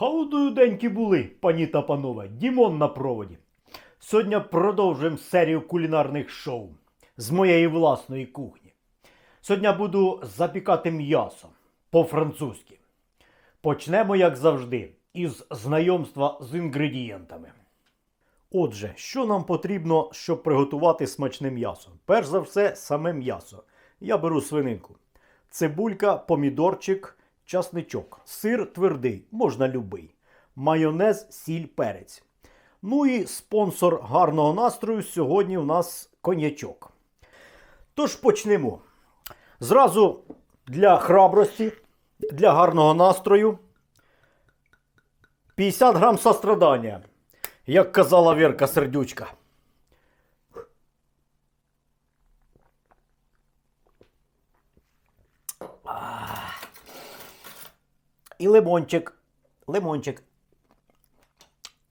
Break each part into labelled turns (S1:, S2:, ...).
S1: Хаудуюденькі були, пані та панове, Дімон на проводі. Сьогодні продовжуємо серію кулінарних шоу з моєї власної кухні. Сьогодні буду запікати м'ясо по-французьки. Почнемо, як завжди, із знайомства з інгредієнтами. Отже, що нам потрібно, щоб приготувати смачне м'ясо? Перш за все, саме м'ясо. Я беру свининку. Цибулька, помідорчик, часничок. Сир твердий, можна любий. Майонез, сіль, перець. Ну і спонсор гарного настрою сьогодні у нас коньячок. Тож почнемо. Зразу для храбрості, для гарного настрою. 50 грам сострадання, як казала Вірка Сердючка. І лимончик. Лимончик.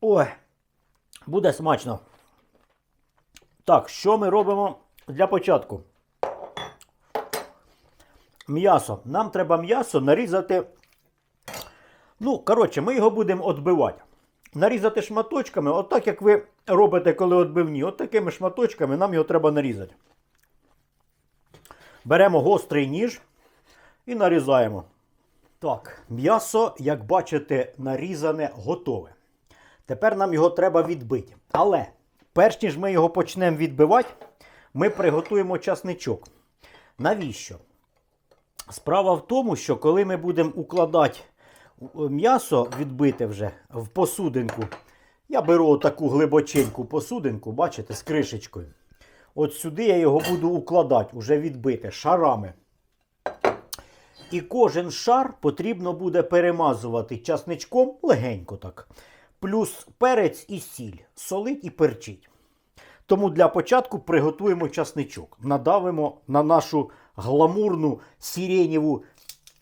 S1: Ой, буде смачно. Так, що ми робимо для початку? М'ясо. Нам треба м'ясо нарізати. Ну, коротше, ми його будемо відбивати. Нарізати шматочками, отак, як ви робите, коли відбивні. От такими шматочками нам його треба нарізати. Беремо гострий ніж і нарізаємо. Так, м'ясо, як бачите, нарізане, готове. Тепер нам його треба відбити. Але перш ніж ми його почнемо відбивати, ми приготуємо часничок. Навіщо? Справа в тому, що коли ми будемо укладати м'ясо відбите вже в посудинку, я беру таку глибоченьку посудинку, бачите, з кришечкою. От сюди я його буду укладати, уже відбите, шарами. І кожен шар потрібно буде перемазувати часничком легенько так. Плюс перець і сіль, солить і перчить. Тому для початку приготуємо часничок. Надавимо на нашу гламурну сиренєву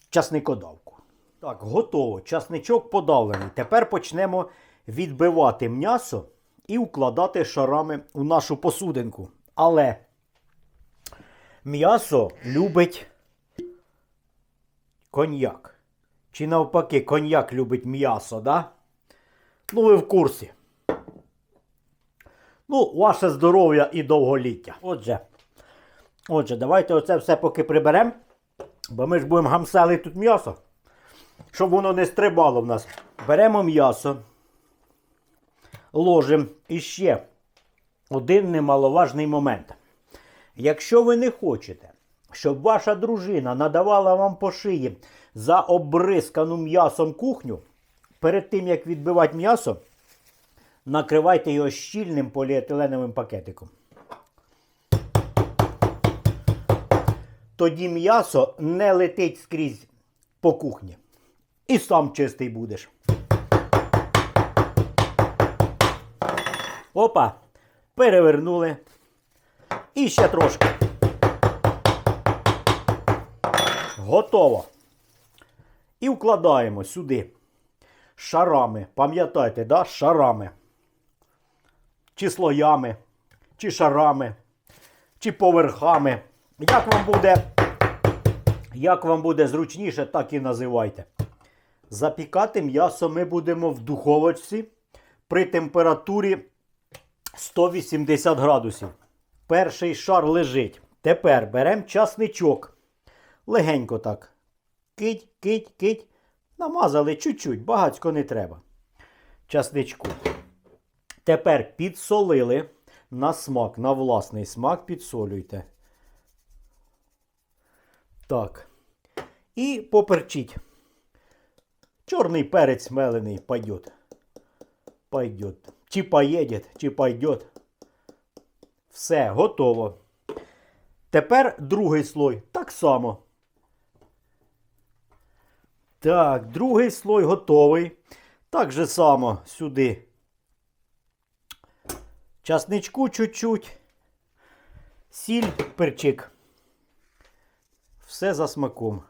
S1: часникодавку. Так, готово. Часничок подавлений. Тепер почнемо відбивати м'ясо і укладати шарами у нашу посудинку. Але м'ясо любить коньяк. Чи навпаки, коньяк любить м'ясо, да? Ну, ви в курсі. Ну, ваше здоров'я і довголіття. Отже, отже, давайте оце все поки приберемо. Бо ми ж будемо гамсели тут м'ясо. Щоб воно не стрибало в нас. Беремо м'ясо. Ложимо і ще один немаловажний момент. Якщо ви не хочете, щоб ваша дружина надавала вам по шиї за обрискану м'ясом кухню, перед тим як відбивати м'ясо, накривайте його щільним поліетиленовим пакетиком. Тоді м'ясо не летить скрізь по кухні. І сам чистий будеш. Опа, перевернули. І ще трошки. Готово. І вкладаємо сюди шарами. Пам'ятайте, да? шарами. Чи слоями, чи шарами, чи поверхами. Як вам буде, як вам буде зручніше, так і називайте. Запікати м'ясо ми будемо в духовочці при температурі 180 градусів. Перший шар лежить. Тепер беремо часничок. Легенько так. Кить, кить, кить. Намазали чуть-чуть, багацько не треба. Часничку. Тепер підсолили на смак, на власний смак підсолюйте. Так. І поперчіть. Чорний перець мелений пойдет. Пойдет. Чи поїде, чи пойдет. Все, готово. Тепер другий слой. Так само. Так, другий слой готовий. Так же само сюди. Часничку чуть-чуть. Сіль, перчик. Все за смаком.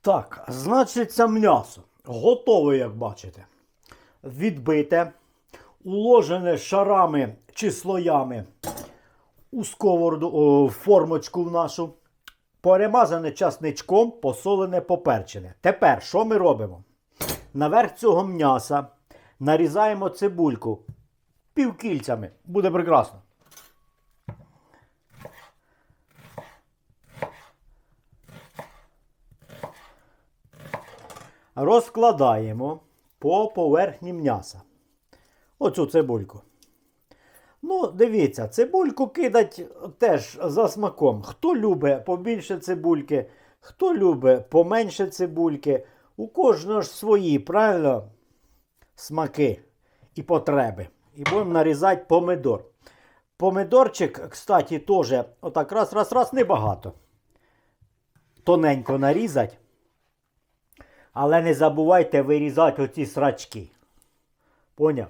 S1: Так, значить, це м'ясо. Готове, як бачите. Відбите, уложене шарами чи слоями у сковороду, о, формочку в нашу. перемазане часничком, посолене, поперчене. Тепер що ми робимо? Наверх цього м'яса нарізаємо цибульку півкільцями. Буде прекрасно. Розкладаємо по поверхні м'яса. Оцю цибульку. Ну, дивіться, цибульку кидать теж за смаком. Хто любить побільше цибульки, хто любить поменше цибульки. У кожного ж свої, правильно? Смаки і потреби. І будемо нарізати помидор. Помидорчик, кстати, теж отак раз, раз, раз, небагато. Тоненько нарізати. Але не забувайте вирізати оці срачки. Поняв?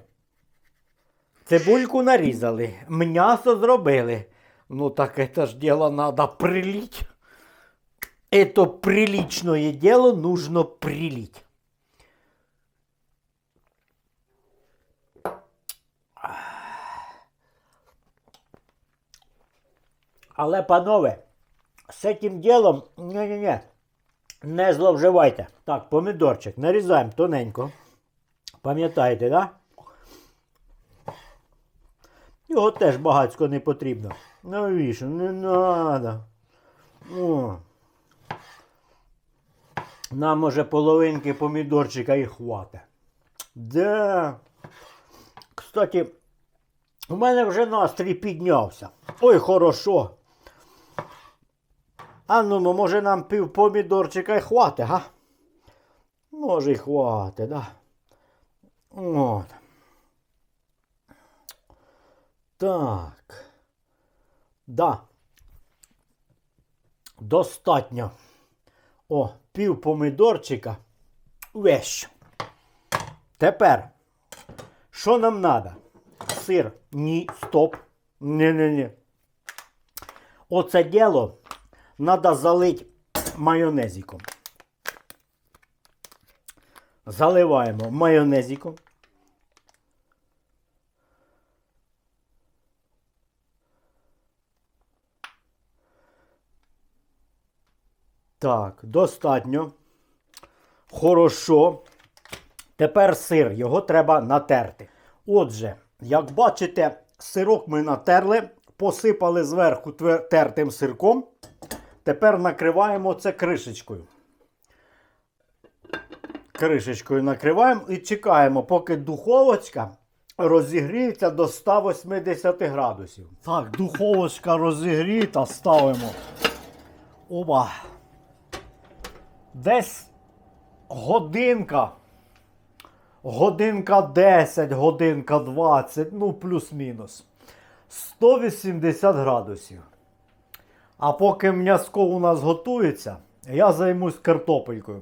S1: Цибульку нарізали, м'ясо зробили. Ну так це ж діло надо прилить. Это приличное дело нужно прилить. Але, панове, з цим ділом, ні-ні-ні, не зловживайте. Так, помідорчик нарізаємо тоненько. Пам'ятаєте, так? Да? Його теж багацько не потрібно. Навіщо? Не треба. О. Нам може половинки помідорчика і хватить. Да. Кстати, у мене вже настрій піднявся. Ой, хорошо. А ну, може нам пів помідорчика і хватить, га? Може і хватить, да. От. Так. Да. Достатньо. О, пів помидорчика. Вещ. Тепер, що нам треба? Сир. Ні, стоп. Ні-ні-ні. Оце діло треба залити майонезиком. Заливаємо майонезиком. Так, достатньо. Хорошо. Тепер сир, його треба натерти. Отже, як бачите, сирок ми натерли, посипали зверху тертим сирком. Тепер накриваємо це кришечкою. Кришечкою накриваємо і чекаємо, поки духовочка розігріється до 180 градусів. Так, духовочка розігріта, ставимо. Оба. Десь годинка. Годинка 10, годинка 20, ну плюс-мінус. 180 градусів. А поки м'яско у нас готується, я займусь картопелькою.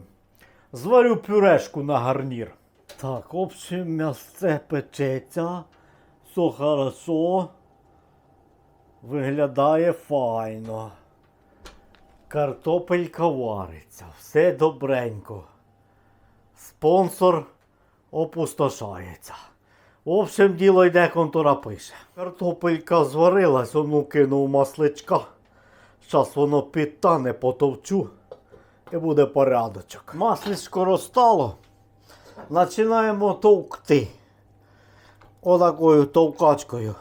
S1: Зварю пюрешку на гарнір. Так, в общем, м'ясце печеться. Все хорошо. Виглядає файно. Картопелька вариться. Все добренько. Спонсор опустошається. В общем, діло йде, контора пише. Картопелька зварилась, ону кинув масличка. Зараз воно підтане, потовчу і буде порядочок. Масличко розтало. Починаємо товкти. Отакою товкачкою.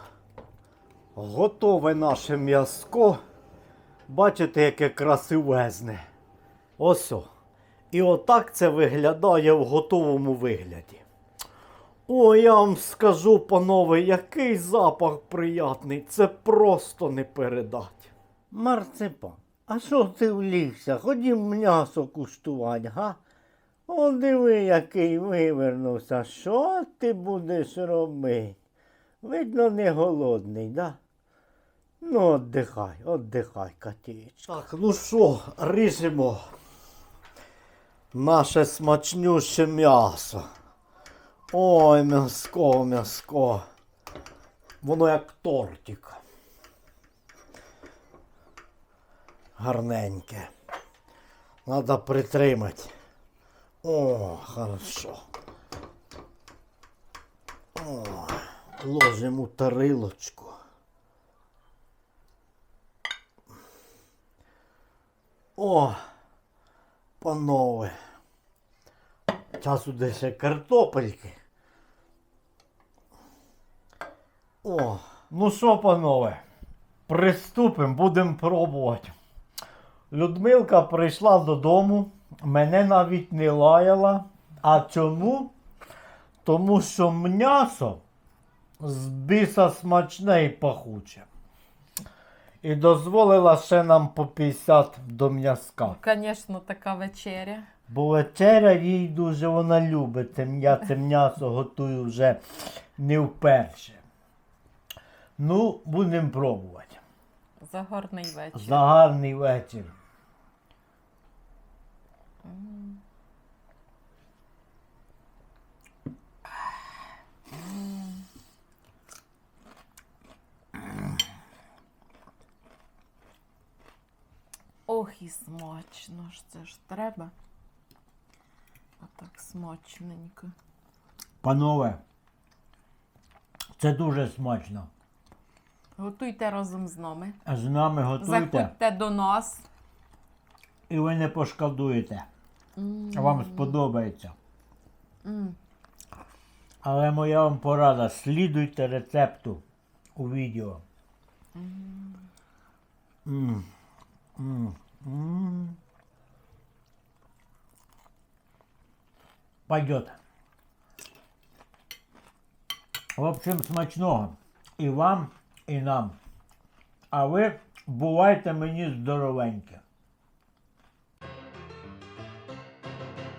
S1: Готове наше м'язко. Бачите, яке красивезне. Ось. о. І отак це виглядає в готовому вигляді. О, я вам скажу, панове, який запах приятний. Це просто не передать. Марципа, а що ти влігся? Ходім м'ясо куштувати, га? О, диви, який вивернувся. Що ти будеш робити? Видно, не голодний, да? Ну, отдихай, отдихай, Катєчка. Так, ну що, ріжемо наше смачнюще м'ясо. Ой, м'яско, м'яско. Воно як тортик. Гарненьке. Надо притримати. О, хорошо. О, ложимо тарилочку.
S2: О, панове. Часу де ще картопельки. О,
S1: Ну що, панове, приступимо, будемо пробувати. Людмилка прийшла додому, мене навіть не лаяла. А чому? Тому що м'ясо з біса смачне і пахуче. І дозволила ще нам по 50 до м'язка.
S3: Звісно, така вечеря.
S1: Бо вечеря їй дуже вона любить. Я це м'ясо готую вже не вперше. Ну, будемо пробувати.
S3: За гарний вечір.
S1: За гарний вечір.
S3: Ох і смачно ж це ж треба. Отак смачненько.
S1: Панове, це дуже смачно.
S3: Готуйте разом з нами.
S1: А з нами готуйте
S3: Заходьте до нас.
S1: і ви не пошкодуєте.
S3: М,
S1: Вам сподобається.
S3: м.
S1: Але моя вам порада, слідуйте рецепту у відео. М, м, Пойдет. В общем, смачного. І вам, і нам. А ви бувайте мені здоровенькі.